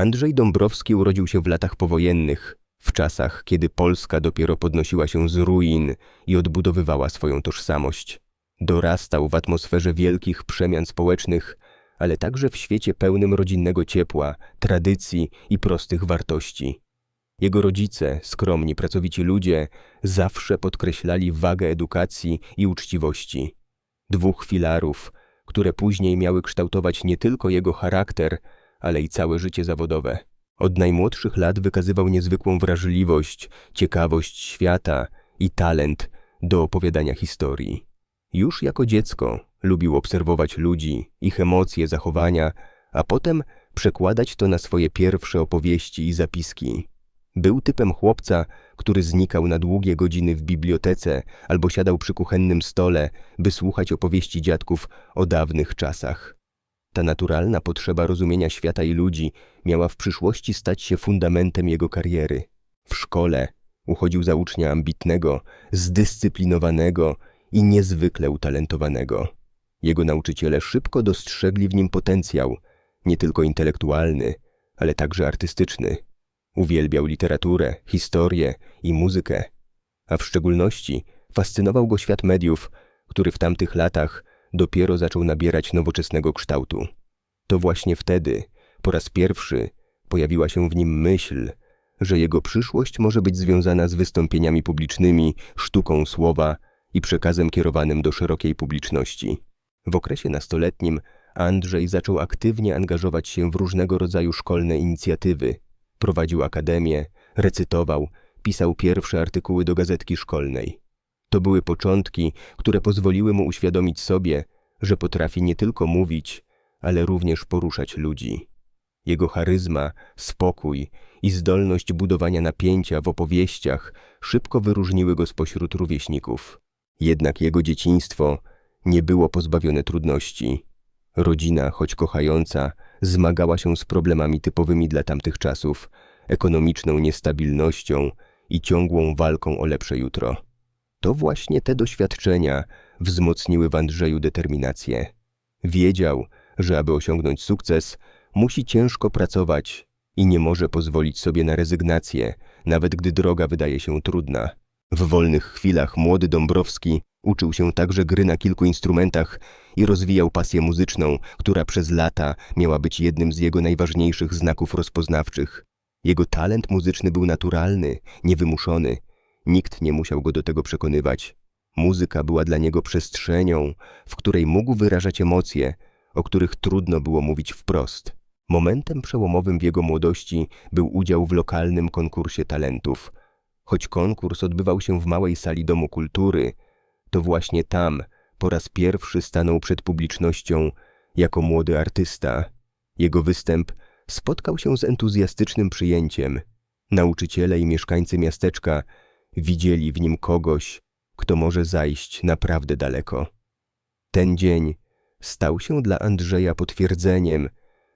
Andrzej Dąbrowski urodził się w latach powojennych, w czasach, kiedy Polska dopiero podnosiła się z ruin i odbudowywała swoją tożsamość. Dorastał w atmosferze wielkich przemian społecznych, ale także w świecie pełnym rodzinnego ciepła, tradycji i prostych wartości. Jego rodzice, skromni, pracowici ludzie, zawsze podkreślali wagę edukacji i uczciwości. Dwóch filarów, które później miały kształtować nie tylko jego charakter, ale i całe życie zawodowe. Od najmłodszych lat wykazywał niezwykłą wrażliwość, ciekawość świata i talent do opowiadania historii. Już jako dziecko lubił obserwować ludzi, ich emocje, zachowania, a potem przekładać to na swoje pierwsze opowieści i zapiski. Był typem chłopca, który znikał na długie godziny w bibliotece albo siadał przy kuchennym stole, by słuchać opowieści dziadków o dawnych czasach. Ta naturalna potrzeba rozumienia świata i ludzi miała w przyszłości stać się fundamentem jego kariery. W szkole uchodził za ucznia ambitnego, zdyscyplinowanego i niezwykle utalentowanego. Jego nauczyciele szybko dostrzegli w nim potencjał, nie tylko intelektualny, ale także artystyczny. Uwielbiał literaturę, historię i muzykę, a w szczególności fascynował go świat mediów, który w tamtych latach dopiero zaczął nabierać nowoczesnego kształtu. To właśnie wtedy, po raz pierwszy, pojawiła się w nim myśl, że jego przyszłość może być związana z wystąpieniami publicznymi, sztuką słowa i przekazem kierowanym do szerokiej publiczności. W okresie nastoletnim Andrzej zaczął aktywnie angażować się w różnego rodzaju szkolne inicjatywy. Prowadził akademię, recytował, pisał pierwsze artykuły do gazetki szkolnej. To były początki, które pozwoliły mu uświadomić sobie, że potrafi nie tylko mówić, ale również poruszać ludzi. Jego charyzma, spokój i zdolność budowania napięcia w opowieściach szybko wyróżniły go spośród rówieśników. Jednak jego dzieciństwo nie było pozbawione trudności. Rodzina, choć kochająca, zmagała się z problemami typowymi dla tamtych czasów, ekonomiczną niestabilnością i ciągłą walką o lepsze jutro. To właśnie te doświadczenia wzmocniły w Andrzeju determinację. Wiedział, że aby osiągnąć sukces, musi ciężko pracować i nie może pozwolić sobie na rezygnację, nawet gdy droga wydaje się trudna. W wolnych chwilach młody Dąbrowski uczył się także gry na kilku instrumentach i rozwijał pasję muzyczną, która przez lata miała być jednym z jego najważniejszych znaków rozpoznawczych. Jego talent muzyczny był naturalny, niewymuszony. Nikt nie musiał go do tego przekonywać. Muzyka była dla niego przestrzenią, w której mógł wyrażać emocje, o których trudno było mówić wprost. Momentem przełomowym w jego młodości był udział w lokalnym konkursie talentów. Choć konkurs odbywał się w małej sali Domu Kultury, to właśnie tam po raz pierwszy stanął przed publicznością jako młody artysta. Jego występ spotkał się z entuzjastycznym przyjęciem. Nauczyciele i mieszkańcy miasteczka widzieli w nim kogoś, kto może zajść naprawdę daleko. Ten dzień stał się dla Andrzeja potwierdzeniem,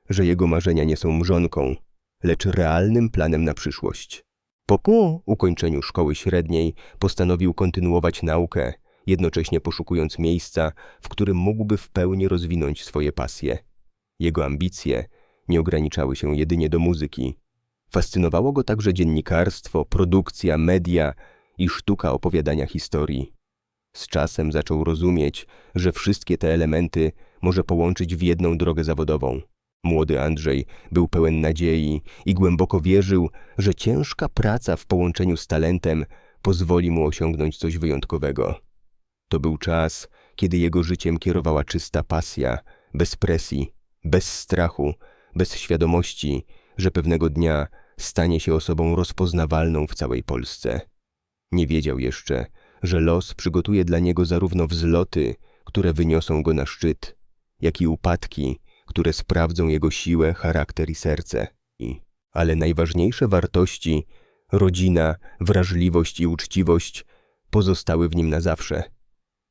że jego marzenia nie są mrzonką, lecz realnym planem na przyszłość. Po ukończeniu szkoły średniej postanowił kontynuować naukę, jednocześnie poszukując miejsca, w którym mógłby w pełni rozwinąć swoje pasje. Jego ambicje nie ograniczały się jedynie do muzyki. Fascynowało go także dziennikarstwo, produkcja, media i sztuka opowiadania historii. Z czasem zaczął rozumieć, że wszystkie te elementy może połączyć w jedną drogę zawodową. Młody Andrzej był pełen nadziei i głęboko wierzył, że ciężka praca w połączeniu z talentem pozwoli mu osiągnąć coś wyjątkowego. To był czas, kiedy jego życiem kierowała czysta pasja, bez presji, bez strachu, bez świadomości, że pewnego dnia stanie się osobą rozpoznawalną w całej Polsce. Nie wiedział jeszcze, że los przygotuje dla niego zarówno wzloty, które wyniosą go na szczyt, jak i upadki, które sprawdzą jego siłę, charakter i serce. Ale najważniejsze wartości rodzina, wrażliwość i uczciwość pozostały w nim na zawsze.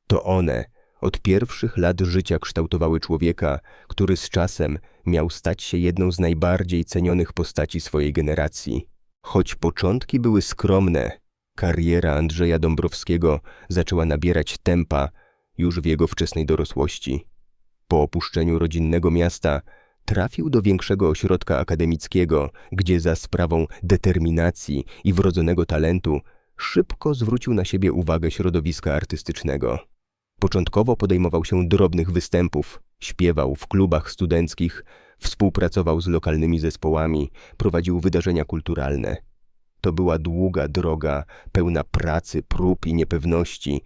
To one od pierwszych lat życia kształtowały człowieka, który z czasem miał stać się jedną z najbardziej cenionych postaci swojej generacji. Choć początki były skromne, kariera Andrzeja Dąbrowskiego zaczęła nabierać tempa już w jego wczesnej dorosłości. Po opuszczeniu rodzinnego miasta Trafił do większego ośrodka akademickiego, gdzie za sprawą determinacji i wrodzonego talentu szybko zwrócił na siebie uwagę środowiska artystycznego. Początkowo podejmował się drobnych występów, śpiewał w klubach studenckich, współpracował z lokalnymi zespołami, prowadził wydarzenia kulturalne. To była długa droga, pełna pracy, prób i niepewności,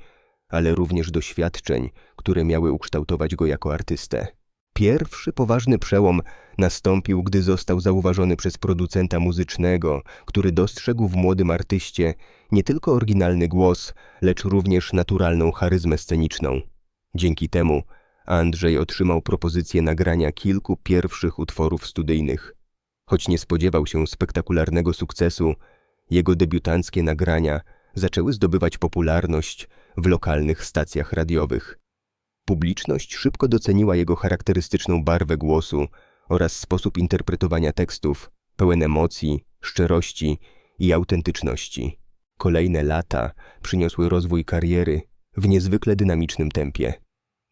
ale również doświadczeń, które miały ukształtować go jako artystę. Pierwszy poważny przełom nastąpił, gdy został zauważony przez producenta muzycznego, który dostrzegł w młodym artyście nie tylko oryginalny głos, lecz również naturalną charyzmę sceniczną. Dzięki temu Andrzej otrzymał propozycję nagrania kilku pierwszych utworów studyjnych. Choć nie spodziewał się spektakularnego sukcesu, jego debiutanckie nagrania zaczęły zdobywać popularność w lokalnych stacjach radiowych. Publiczność szybko doceniła jego charakterystyczną barwę głosu oraz sposób interpretowania tekstów, pełen emocji, szczerości i autentyczności. Kolejne lata przyniosły rozwój kariery w niezwykle dynamicznym tempie.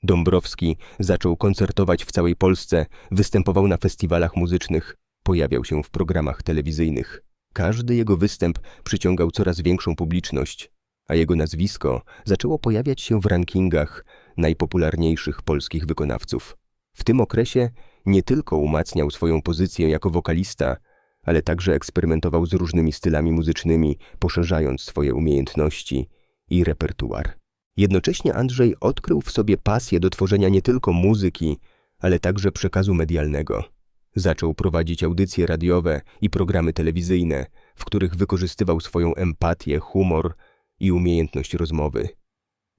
Dąbrowski zaczął koncertować w całej Polsce, występował na festiwalach muzycznych, pojawiał się w programach telewizyjnych. Każdy jego występ przyciągał coraz większą publiczność, a jego nazwisko zaczęło pojawiać się w rankingach najpopularniejszych polskich wykonawców. W tym okresie nie tylko umacniał swoją pozycję jako wokalista, ale także eksperymentował z różnymi stylami muzycznymi, poszerzając swoje umiejętności i repertuar. Jednocześnie Andrzej odkrył w sobie pasję do tworzenia nie tylko muzyki, ale także przekazu medialnego. Zaczął prowadzić audycje radiowe i programy telewizyjne, w których wykorzystywał swoją empatię, humor i umiejętność rozmowy.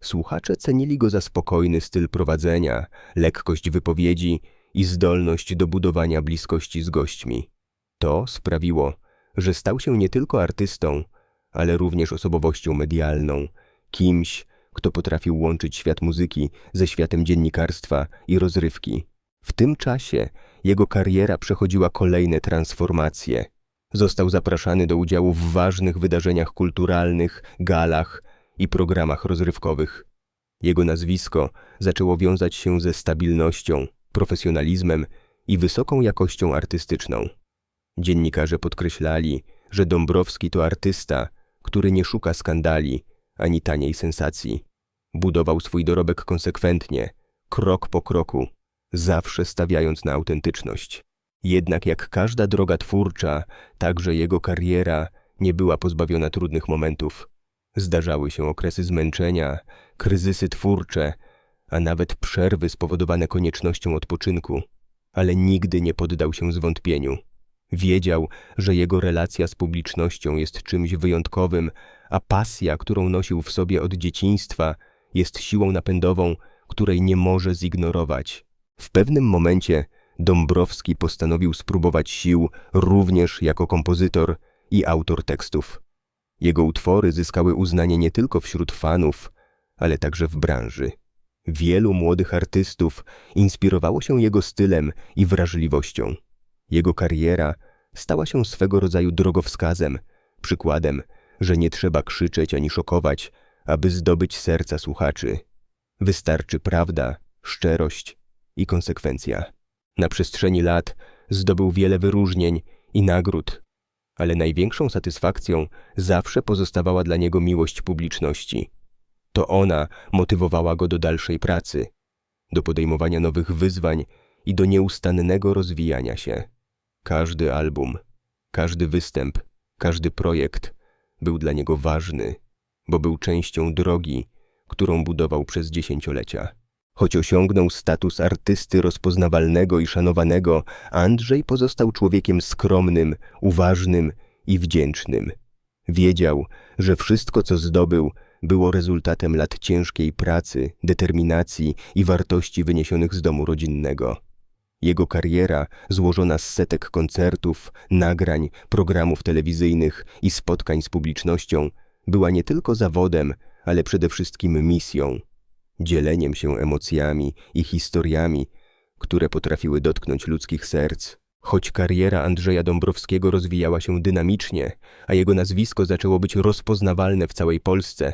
Słuchacze cenili go za spokojny styl prowadzenia, lekkość wypowiedzi i zdolność do budowania bliskości z gośćmi. To sprawiło, że stał się nie tylko artystą, ale również osobowością medialną, kimś, kto potrafił łączyć świat muzyki ze światem dziennikarstwa i rozrywki. W tym czasie jego kariera przechodziła kolejne transformacje. Został zapraszany do udziału w ważnych wydarzeniach kulturalnych, galach i programach rozrywkowych. Jego nazwisko zaczęło wiązać się ze stabilnością, profesjonalizmem i wysoką jakością artystyczną. Dziennikarze podkreślali, że Dąbrowski to artysta, który nie szuka skandali ani taniej sensacji. Budował swój dorobek konsekwentnie, krok po kroku, zawsze stawiając na autentyczność. Jednak jak każda droga twórcza, także jego kariera nie była pozbawiona trudnych momentów. Zdarzały się okresy zmęczenia, kryzysy twórcze, a nawet przerwy spowodowane koniecznością odpoczynku, ale nigdy nie poddał się zwątpieniu. Wiedział, że jego relacja z publicznością jest czymś wyjątkowym, a pasja, którą nosił w sobie od dzieciństwa, jest siłą napędową, której nie może zignorować. W pewnym momencie Dąbrowski postanowił spróbować sił również jako kompozytor i autor tekstów. Jego utwory zyskały uznanie nie tylko wśród fanów, ale także w branży. Wielu młodych artystów inspirowało się jego stylem i wrażliwością. Jego kariera stała się swego rodzaju drogowskazem, przykładem, że nie trzeba krzyczeć ani szokować, aby zdobyć serca słuchaczy. Wystarczy prawda, szczerość i konsekwencja. Na przestrzeni lat zdobył wiele wyróżnień i nagród, ale największą satysfakcją zawsze pozostawała dla niego miłość publiczności. To ona motywowała go do dalszej pracy, do podejmowania nowych wyzwań i do nieustannego rozwijania się. Każdy album, każdy występ, każdy projekt był dla niego ważny, bo był częścią drogi, którą budował przez dziesięciolecia. Choć osiągnął status artysty rozpoznawalnego i szanowanego, Andrzej pozostał człowiekiem skromnym, uważnym i wdzięcznym. Wiedział, że wszystko, co zdobył, było rezultatem lat ciężkiej pracy, determinacji i wartości wyniesionych z domu rodzinnego. Jego kariera, złożona z setek koncertów, nagrań, programów telewizyjnych i spotkań z publicznością, była nie tylko zawodem, ale przede wszystkim misją, dzieleniem się emocjami i historiami, które potrafiły dotknąć ludzkich serc. Choć kariera Andrzeja Dąbrowskiego rozwijała się dynamicznie, a jego nazwisko zaczęło być rozpoznawalne w całej Polsce,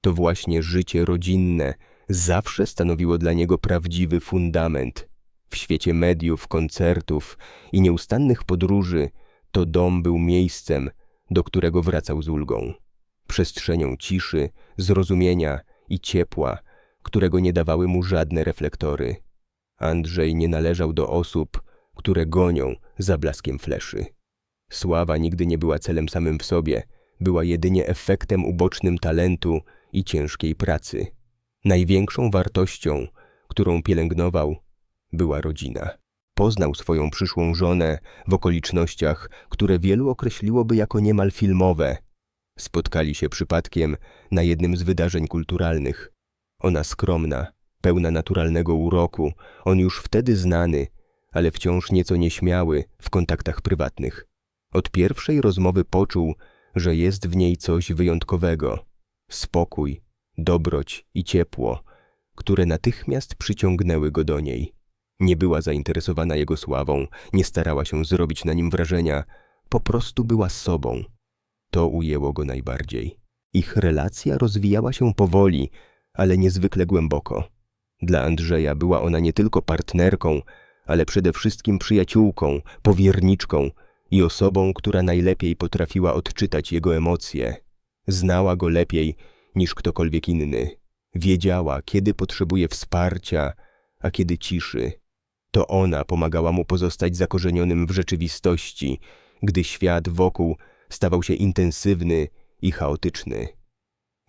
to właśnie życie rodzinne zawsze stanowiło dla niego prawdziwy fundament. W świecie mediów, koncertów i nieustannych podróży to dom był miejscem, do którego wracał z ulgą. Przestrzenią ciszy, zrozumienia i ciepła, którego nie dawały mu żadne reflektory. Andrzej nie należał do osób, które gonią za blaskiem fleszy. Sława nigdy nie była celem samym w sobie, była jedynie efektem ubocznym talentu i ciężkiej pracy. Największą wartością, którą pielęgnował, była rodzina. Poznał swoją przyszłą żonę w okolicznościach, które wielu określiłoby jako niemal filmowe. Spotkali się przypadkiem na jednym z wydarzeń kulturalnych. Ona skromna, pełna naturalnego uroku, on już wtedy znany, ale wciąż nieco nieśmiały w kontaktach prywatnych. Od pierwszej rozmowy poczuł, że jest w niej coś wyjątkowego. Spokój, dobroć i ciepło, które natychmiast przyciągnęły go do niej. Nie była zainteresowana jego sławą, nie starała się zrobić na nim wrażenia, po prostu była sobą. To ujęło go najbardziej. Ich relacja rozwijała się powoli, ale niezwykle głęboko. Dla Andrzeja była ona nie tylko partnerką, ale przede wszystkim przyjaciółką, powierniczką i osobą, która najlepiej potrafiła odczytać jego emocje. Znała go lepiej niż ktokolwiek inny. Wiedziała, kiedy potrzebuje wsparcia, a kiedy ciszy. To ona pomagała mu pozostać zakorzenionym w rzeczywistości, gdy świat wokół stawał się intensywny i chaotyczny.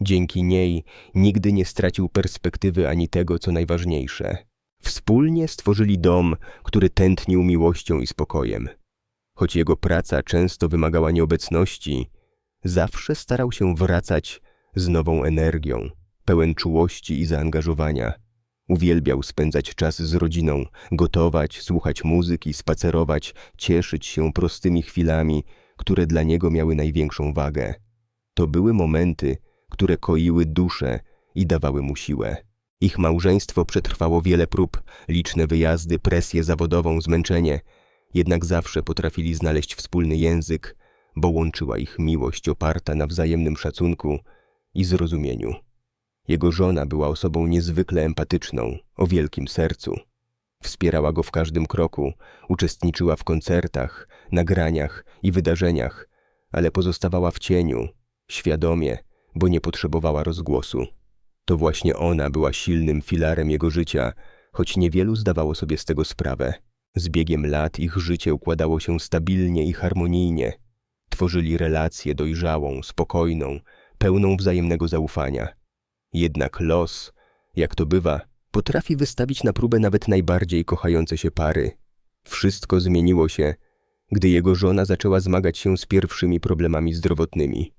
Dzięki niej nigdy nie stracił perspektywy ani tego, co najważniejsze. Wspólnie stworzyli dom, który tętnił miłością i spokojem. Choć jego praca często wymagała nieobecności, zawsze starał się wracać z nową energią, pełen czułości i zaangażowania. Uwielbiał spędzać czas z rodziną, gotować, słuchać muzyki, spacerować, cieszyć się prostymi chwilami, które dla niego miały największą wagę. To były momenty, które koiły duszę i dawały mu siłę. Ich małżeństwo przetrwało wiele prób, liczne wyjazdy, presję zawodową, zmęczenie, jednak zawsze potrafili znaleźć wspólny język, bo łączyła ich miłość oparta na wzajemnym szacunku i zrozumieniu. Jego żona była osobą niezwykle empatyczną, o wielkim sercu. Wspierała go w każdym kroku, uczestniczyła w koncertach, nagraniach i wydarzeniach, ale pozostawała w cieniu, świadomie, bo nie potrzebowała rozgłosu. To właśnie ona była silnym filarem jego życia, choć niewielu zdawało sobie z tego sprawę. Z biegiem lat ich życie układało się stabilnie i harmonijnie. Tworzyli relację dojrzałą, spokojną, pełną wzajemnego zaufania. Jednak los, jak to bywa, potrafi wystawić na próbę nawet najbardziej kochające się pary. Wszystko zmieniło się, gdy jego żona zaczęła zmagać się z pierwszymi problemami zdrowotnymi.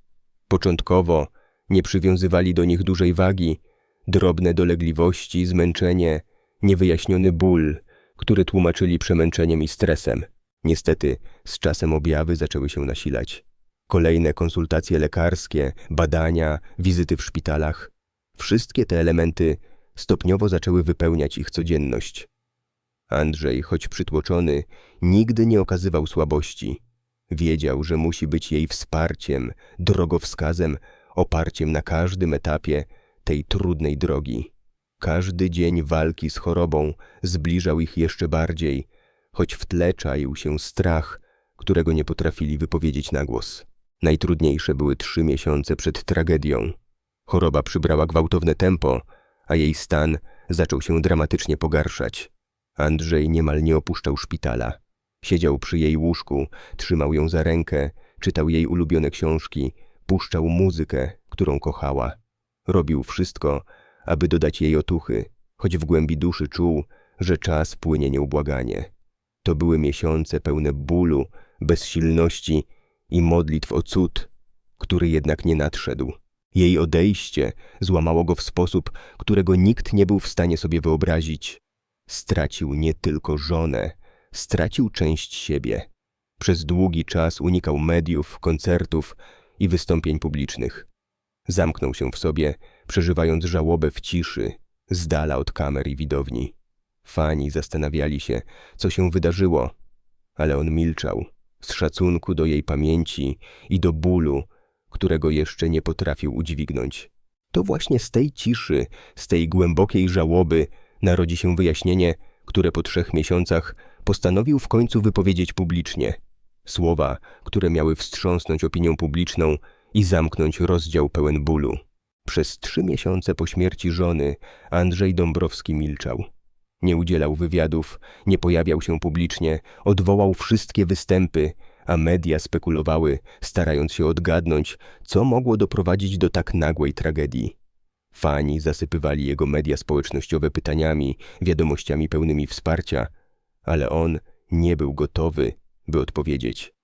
Początkowo nie przywiązywali do nich dużej wagi, drobne dolegliwości, zmęczenie, niewyjaśniony ból, który tłumaczyli przemęczeniem i stresem. Niestety, z czasem objawy zaczęły się nasilać. Kolejne konsultacje lekarskie, badania, wizyty w szpitalach. Wszystkie te elementy stopniowo zaczęły wypełniać ich codzienność. Andrzej, choć przytłoczony, nigdy nie okazywał słabości. Wiedział, że musi być jej wsparciem, drogowskazem, oparciem na każdym etapie tej trudnej drogi. Każdy dzień walki z chorobą zbliżał ich jeszcze bardziej, choć w tle czaił się strach, którego nie potrafili wypowiedzieć na głos. Najtrudniejsze były trzy miesiące przed tragedią. Choroba przybrała gwałtowne tempo, a jej stan zaczął się dramatycznie pogarszać. Andrzej niemal nie opuszczał szpitala. Siedział przy jej łóżku, trzymał ją za rękę, czytał jej ulubione książki, puszczał muzykę, którą kochała. Robił wszystko, aby dodać jej otuchy, choć w głębi duszy czuł, że czas płynie nieubłaganie. To były miesiące pełne bólu, bezsilności i modlitw o cud, który jednak nie nadszedł. Jej odejście złamało go w sposób, którego nikt nie był w stanie sobie wyobrazić. Stracił nie tylko żonę, stracił część siebie. Przez długi czas unikał mediów, koncertów i wystąpień publicznych. Zamknął się w sobie, przeżywając żałobę w ciszy, z dala od kamer i widowni. Fani zastanawiali się, co się wydarzyło, ale on milczał, z szacunku do jej pamięci i do bólu, którego jeszcze nie potrafił udźwignąć. To właśnie z tej ciszy, z tej głębokiej żałoby narodzi się wyjaśnienie, które po trzech miesiącach postanowił w końcu wypowiedzieć publicznie. Słowa, które miały wstrząsnąć opinią publiczną i zamknąć rozdział pełen bólu. Przez trzy miesiące po śmierci żony Andrzej Dąbrowski milczał. Nie udzielał wywiadów, nie pojawiał się publicznie, odwołał wszystkie występy, a media spekulowały, starając się odgadnąć, co mogło doprowadzić do tak nagłej tragedii. Fani zasypywali jego media społecznościowe pytaniami, wiadomościami pełnymi wsparcia, ale on nie był gotowy, by odpowiedzieć.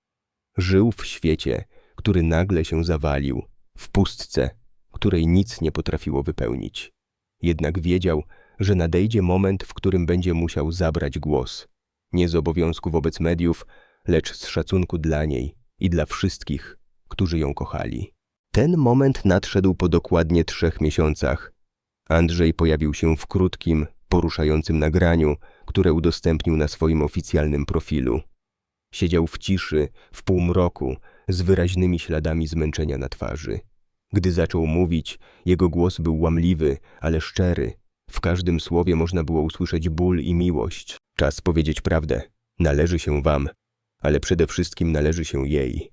Żył w świecie, który nagle się zawalił, w pustce, której nic nie potrafiło wypełnić. Jednak wiedział, że nadejdzie moment, w którym będzie musiał zabrać głos. Nie z obowiązku wobec mediów, lecz z szacunku dla niej i dla wszystkich, którzy ją kochali. Ten moment nadszedł po dokładnie trzech miesiącach. Andrzej pojawił się w krótkim, poruszającym nagraniu, które udostępnił na swoim oficjalnym profilu. Siedział w ciszy, w półmroku, z wyraźnymi śladami zmęczenia na twarzy. Gdy zaczął mówić, jego głos był łamliwy, ale szczery. W każdym słowie można było usłyszeć ból i miłość. Czas powiedzieć prawdę. Należy się wam, ale przede wszystkim należy się jej.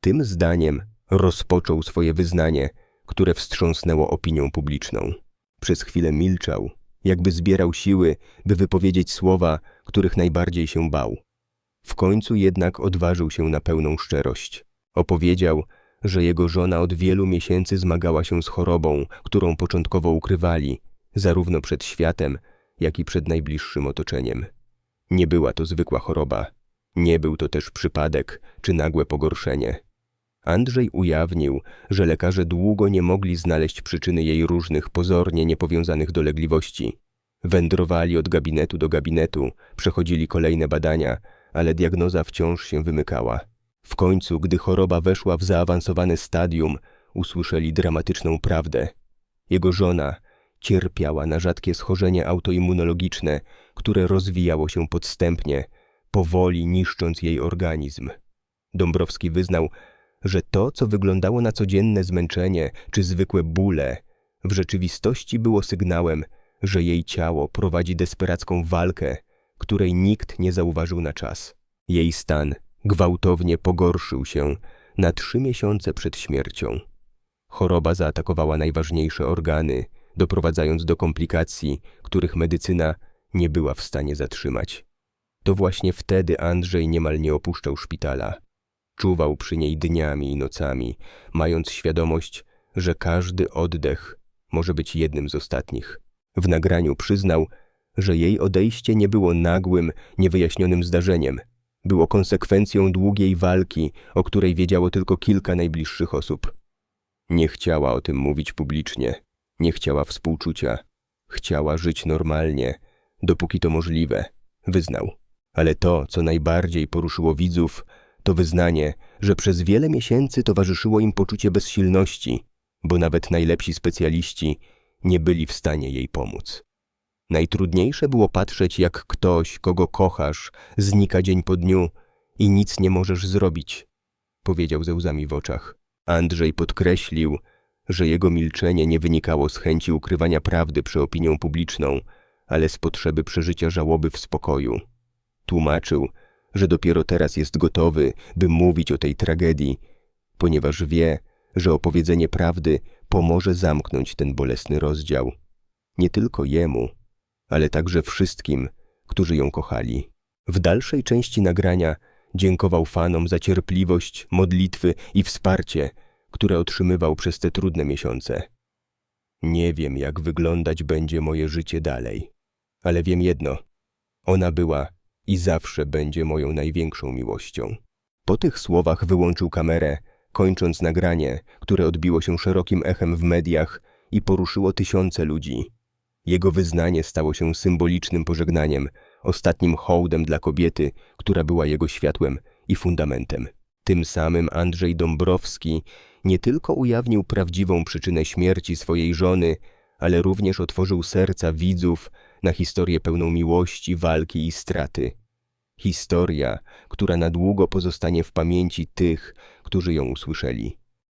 Tym zdaniem rozpoczął swoje wyznanie, które wstrząsnęło opinią publiczną. Przez chwilę milczał, jakby zbierał siły, by wypowiedzieć słowa, których najbardziej się bał. W końcu jednak odważył się na pełną szczerość. Opowiedział, że jego żona od wielu miesięcy zmagała się z chorobą, którą początkowo ukrywali, zarówno przed światem, jak i przed najbliższym otoczeniem. Nie była to zwykła choroba. Nie był to też przypadek czy nagłe pogorszenie. Andrzej ujawnił, że lekarze długo nie mogli znaleźć przyczyny jej różnych pozornie niepowiązanych dolegliwości. Wędrowali od gabinetu do gabinetu, przechodzili kolejne badania, ale diagnoza wciąż się wymykała. W końcu, gdy choroba weszła w zaawansowane stadium, usłyszeli dramatyczną prawdę. Jego żona cierpiała na rzadkie schorzenie autoimmunologiczne, które rozwijało się podstępnie, powoli niszcząc jej organizm. Dąbrowski wyznał, że to, co wyglądało na codzienne zmęczenie czy zwykłe bóle, w rzeczywistości było sygnałem, że jej ciało prowadzi desperacką walkę, której nikt nie zauważył na czas. Jej stan gwałtownie pogorszył się na trzy miesiące przed śmiercią. Choroba zaatakowała najważniejsze organy, doprowadzając do komplikacji, których medycyna nie była w stanie zatrzymać. To właśnie wtedy Andrzej niemal nie opuszczał szpitala. Czuwał przy niej dniami i nocami, mając świadomość, że każdy oddech może być jednym z ostatnich. W nagraniu przyznał, że jej odejście nie było nagłym, niewyjaśnionym zdarzeniem. Było konsekwencją długiej walki, o której wiedziało tylko kilka najbliższych osób. Nie chciała o tym mówić publicznie, nie chciała współczucia. Chciała żyć normalnie, dopóki to możliwe, wyznał. Ale to, co najbardziej poruszyło widzów, to wyznanie, że przez wiele miesięcy towarzyszyło im poczucie bezsilności, bo nawet najlepsi specjaliści nie byli w stanie jej pomóc. Najtrudniejsze było patrzeć, jak ktoś, kogo kochasz, znika dzień po dniu i nic nie możesz zrobić, powiedział ze łzami w oczach. Andrzej podkreślił, że jego milczenie nie wynikało z chęci ukrywania prawdy przed opinią publiczną, ale z potrzeby przeżycia żałoby w spokoju. Tłumaczył, że dopiero teraz jest gotowy, by mówić o tej tragedii, ponieważ wie, że opowiedzenie prawdy pomoże zamknąć ten bolesny rozdział. Nie tylko jemu, ale także wszystkim, którzy ją kochali. W dalszej części nagrania dziękował fanom za cierpliwość, modlitwy i wsparcie, które otrzymywał przez te trudne miesiące. Nie wiem, jak wyglądać będzie moje życie dalej, ale wiem jedno: ona była i zawsze będzie moją największą miłością. Po tych słowach wyłączył kamerę, kończąc nagranie, które odbiło się szerokim echem w mediach i poruszyło tysiące ludzi. Jego wyznanie stało się symbolicznym pożegnaniem, ostatnim hołdem dla kobiety, która była jego światłem i fundamentem. Tym samym Andrzej Dąbrowski nie tylko ujawnił prawdziwą przyczynę śmierci swojej żony, ale również otworzył serca widzów na historię pełną miłości, walki i straty. Historia, która na długo pozostanie w pamięci tych, którzy ją usłyszeli.